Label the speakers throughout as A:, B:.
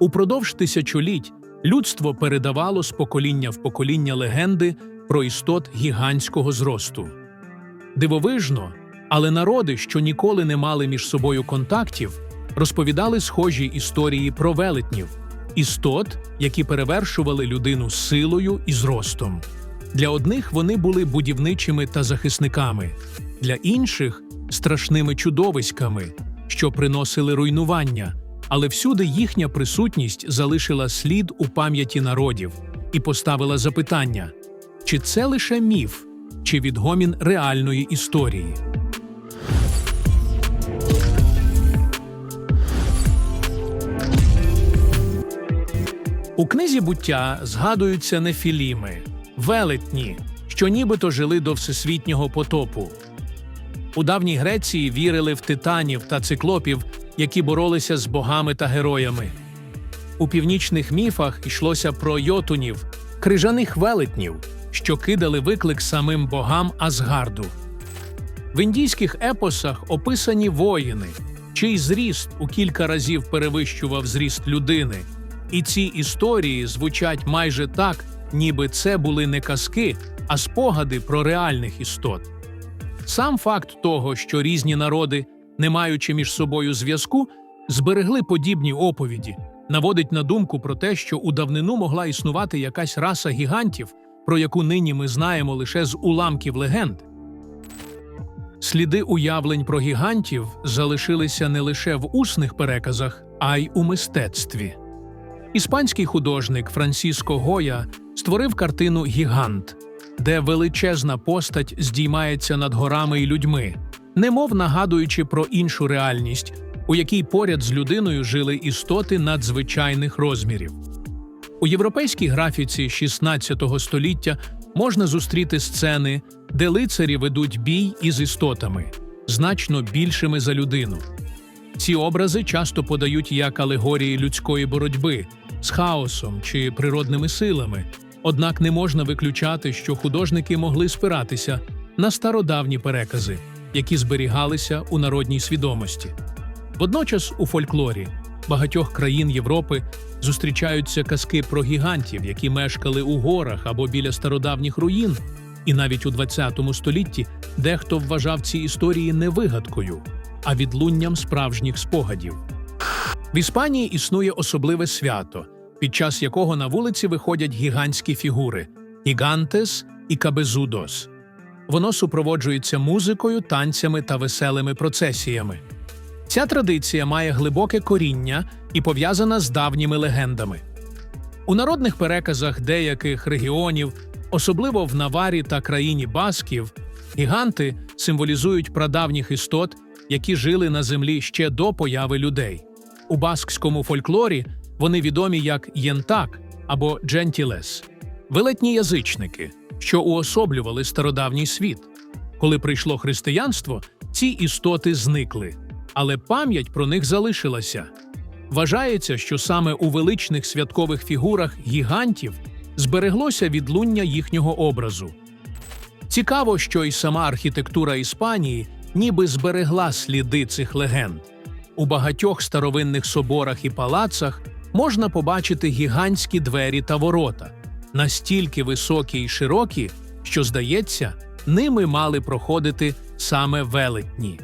A: Упродовж тисячоліть людство передавало з покоління в покоління легенди про істот гігантського зросту. Дивовижно, але народи, що ніколи не мали між собою контактів, розповідали схожі історії про велетнів, істот, які перевершували людину силою і зростом. Для одних вони були будівничими та захисниками, для інших страшними чудовиськами, що приносили руйнування, але всюди їхня присутність залишила слід у пам'яті народів і поставила запитання: чи це лише міф, чи відгомін реальної історії? У книзі буття згадуються нефіліми, велетні, що нібито жили до всесвітнього потопу. У давній Греції вірили в титанів та циклопів, які боролися з богами та героями. У північних міфах йшлося про йотунів, крижаних велетнів, що кидали виклик самим богам Асгарду. В індійських епосах описані воїни, чий зріст у кілька разів перевищував зріст людини. І ці історії звучать майже так, ніби це були не казки, а спогади про реальних істот. Сам факт того, що різні народи, не маючи між собою зв'язку, зберегли подібні оповіді, наводить на думку про те, що у давнину могла існувати якась раса гігантів, про яку нині ми знаємо лише з уламків легенд. Сліди уявлень про гігантів залишилися не лише в усних переказах, а й у мистецтві. Іспанський художник Франсіско Гоя створив картину Гігант, де величезна постать здіймається над горами і людьми, немов нагадуючи про іншу реальність, у якій поряд з людиною жили істоти надзвичайних розмірів. У європейській графіці XVI століття можна зустріти сцени, де лицарі ведуть бій із істотами, значно більшими за людину. Ці образи часто подають як алегорії людської боротьби з хаосом чи природними силами, однак не можна виключати, що художники могли спиратися на стародавні перекази, які зберігалися у народній свідомості. Водночас у фольклорі багатьох країн Європи зустрічаються казки про гігантів, які мешкали у горах або біля стародавніх руїн, і навіть у ХХ столітті дехто вважав ці історії не вигадкою, а відлунням справжніх спогадів. В Іспанії існує особливе свято, під час якого на вулиці виходять гігантські фігури гігантес і кабезудос. Воно супроводжується музикою, танцями та веселими процесіями. Ця традиція має глибоке коріння і пов'язана з давніми легендами. У народних переказах деяких регіонів, особливо в Наварі та країні Басків, гіганти символізують прадавніх істот, які жили на землі ще до появи людей. У баскському фольклорі вони відомі як єнтак або джентілес велетні язичники, що уособлювали стародавній світ. Коли прийшло християнство, ці істоти зникли, але пам'ять про них залишилася. Вважається, що саме у величних святкових фігурах гігантів збереглося відлуння їхнього образу. Цікаво, що й сама архітектура Іспанії ніби зберегла сліди цих легенд. У багатьох старовинних соборах і палацах можна побачити гігантські двері та ворота, настільки високі й широкі, що, здається, ними мали проходити саме велетні.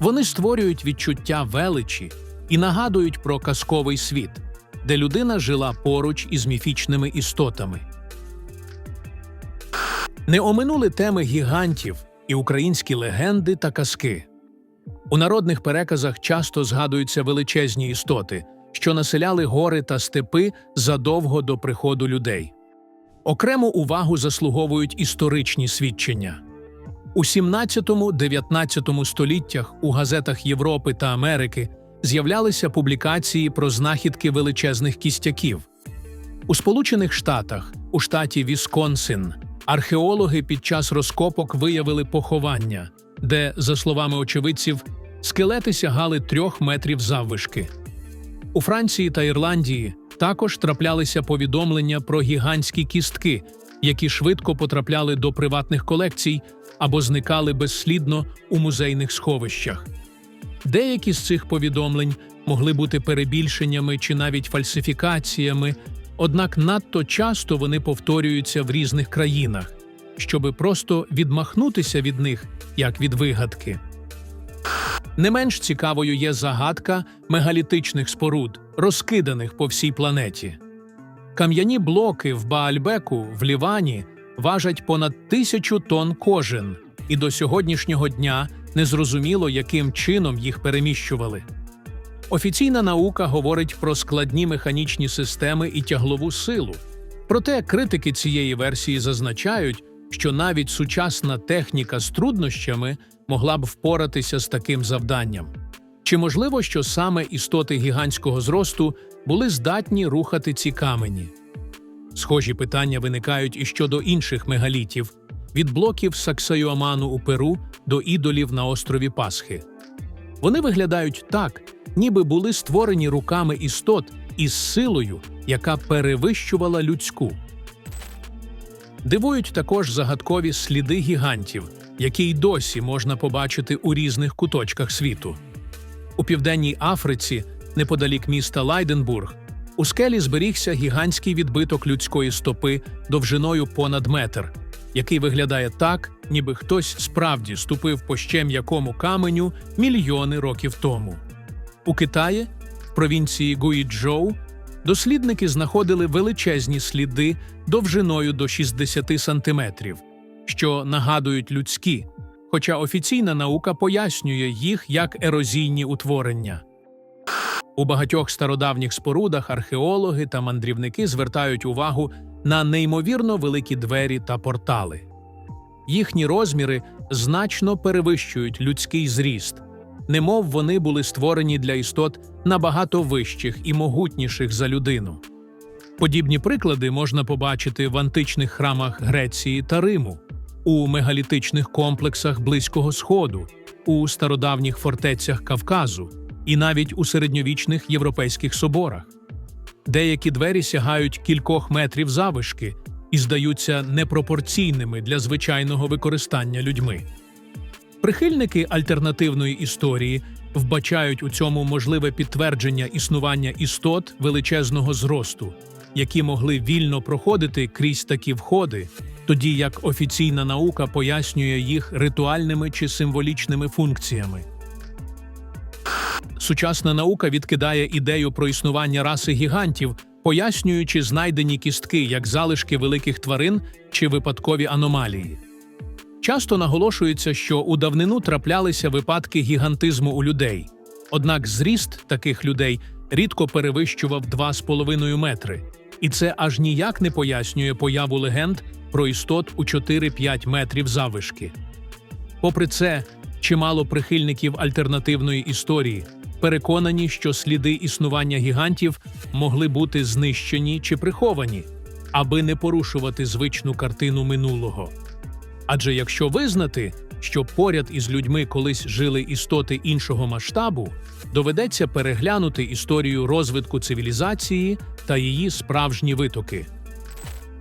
A: Вони створюють відчуття величі і нагадують про казковий світ, де людина жила поруч із міфічними істотами. Не оминули теми гігантів і українські легенди та казки. У народних переказах часто згадуються величезні істоти, що населяли гори та степи задовго до приходу людей. Окрему увагу заслуговують історичні свідчення. У 17-19 століттях у газетах Європи та Америки з'являлися публікації про знахідки величезних кістяків. У Сполучених Штатах, у штаті Вісконсин, археологи під час розкопок виявили поховання, де, за словами очевидців, скелети сягали трьох метрів заввишки. У Франції та Ірландії також траплялися повідомлення про гігантські кістки, які швидко потрапляли до приватних колекцій або зникали безслідно у музейних сховищах. Деякі з цих повідомлень могли бути перебільшеннями чи навіть фальсифікаціями, однак надто часто вони повторюються в різних країнах, щоби просто відмахнутися від них, як від вигадки. Не менш цікавою є загадка мегалітичних споруд, розкиданих по всій планеті. Кам'яні блоки в Баальбеку в Лівані важать понад тисячу тонн кожен, і до сьогоднішнього дня незрозуміло, яким чином їх переміщували. Офіційна наука говорить про складні механічні системи і тяглову силу. Проте критики цієї версії зазначають, що навіть сучасна техніка з труднощами могла б впоратися з таким завданням. Чи можливо, що саме істоти гігантського зросту були здатні рухати ці камені? Схожі питання виникають і щодо інших мегалітів від блоків Саксайоаману у Перу до ідолів на острові Пасхи. Вони виглядають так, ніби були створені руками істот із силою, яка перевищувала людську. Дивують також загадкові сліди гігантів, які й досі можна побачити у різних куточках світу. У південній Африці, неподалік міста Лайденбург, у скелі зберігся гігантський відбиток людської стопи довжиною понад метр, який виглядає так, ніби хтось справді ступив по ще м'якому каменю мільйони років тому. У Китаї, в провінції Гуїчжоу, дослідники знаходили величезні сліди довжиною до 60 сантиметрів, що нагадують людські, хоча офіційна наука пояснює їх як ерозійні утворення. У багатьох стародавніх спорудах археологи та мандрівники звертають увагу на неймовірно великі двері та портали. Їхні розміри значно перевищують людський зріст, немов вони були створені для істот набагато вищих і могутніших за людину. Подібні приклади можна побачити в античних храмах Греції та Риму, у мегалітичних комплексах Близького Сходу, у стародавніх фортецях Кавказу і навіть у середньовічних європейських соборах. Деякі двері сягають кількох метрів завишки і здаються непропорційними для звичайного використання людьми. Прихильники альтернативної історії вбачають у цьому можливе підтвердження існування істот величезного зросту, які могли вільно проходити крізь такі входи, тоді як офіційна наука пояснює їх ритуальними чи символічними функціями. Сучасна наука відкидає ідею про існування раси гігантів, пояснюючи знайдені кістки як залишки великих тварин чи випадкові аномалії. Часто наголошується, що у давнину траплялися випадки гігантизму у людей, однак зріст таких людей рідко перевищував 2,5 метри, і це аж ніяк не пояснює появу легенд про істот у 4-5 метрів завишки. Попри це, чимало прихильників альтернативної історії переконані, що сліди існування гігантів могли бути знищені чи приховані, аби не порушувати звичну картину минулого. Адже якщо визнати, що поряд із людьми колись жили істоти іншого масштабу, доведеться переглянути історію розвитку цивілізації та її справжні витоки.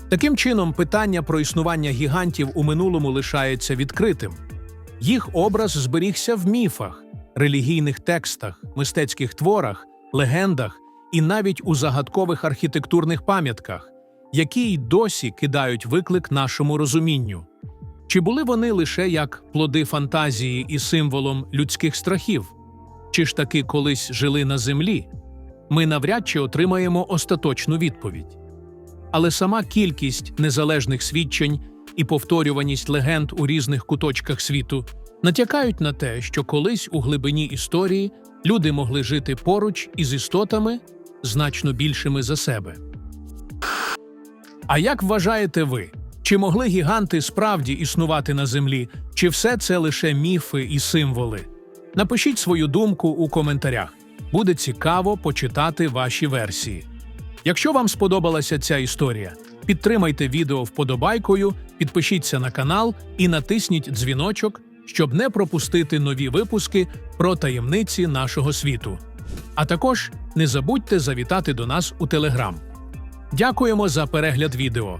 A: Таким чином, питання про існування гігантів у минулому лишається відкритим. Їх образ зберігся в міфах, релігійних текстах, мистецьких творах, легендах і навіть у загадкових архітектурних пам'ятках, які й досі кидають виклик нашому розумінню. Чи були вони лише як плоди фантазії і символом людських страхів? Чи ж таки колись жили на землі? Ми навряд чи отримаємо остаточну відповідь. Але сама кількість незалежних свідчень і повторюваність легенд у різних куточках світу натякають на те, що колись у глибині історії люди могли жити поруч із істотами значно більшими за себе. А як вважаєте ви, чи могли гіганти справді існувати на землі, чи все це лише міфи і символи? Напишіть свою думку у коментарях. Буде цікаво почитати ваші версії. Якщо вам сподобалася ця історія, підтримайте відео вподобайкою, підпишіться на канал і натисніть дзвіночок, щоб не пропустити нові випуски про таємниці нашого світу. А також не забудьте завітати до нас у Телеграм. Дякуємо за перегляд відео.